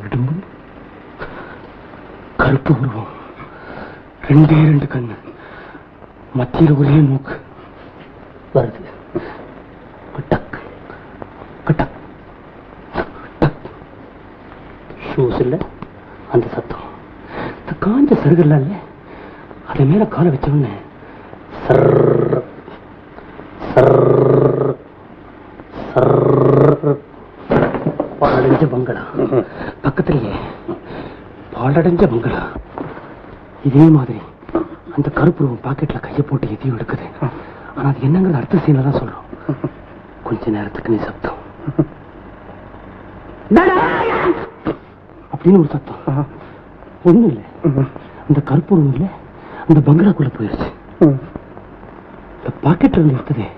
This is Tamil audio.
கிடும். கருப்பு உருவம். ரெண்டே ரெண்டு கண்ணு மத்தியில் ஒரே மூக்கு. வருது. கட்டக். கட்டக். ஷூஸ் இல்ல. அந்த சத்தம். இந்த காஞ்ச சருகல்ல அதை மேல காலை வச்ச சர் பாலடைஞ்ச பங்களா. பக்கத்திலேயே பாலடைஞ்ச பங்களா. இதே மாதிரி அந்த கருப்பு பாக்கெட்ல கையை போட்டு எதையும் எடுக்குது. ஆனா அது என்னங்கிறது அடுத்த சீன்ல தான் சொல்றோம். கொஞ்ச நேரத்துக்கு நீ சப்தம். அப்படின்னு ஒரு சத்தம். ஒண்ணும் இல்ல. அந்த கருப்பு இல்ல அந்த பங்களாக்குள்ள போயிருச்சு. இந்த பாக்கெட்ல இருந்து எடுத்ததே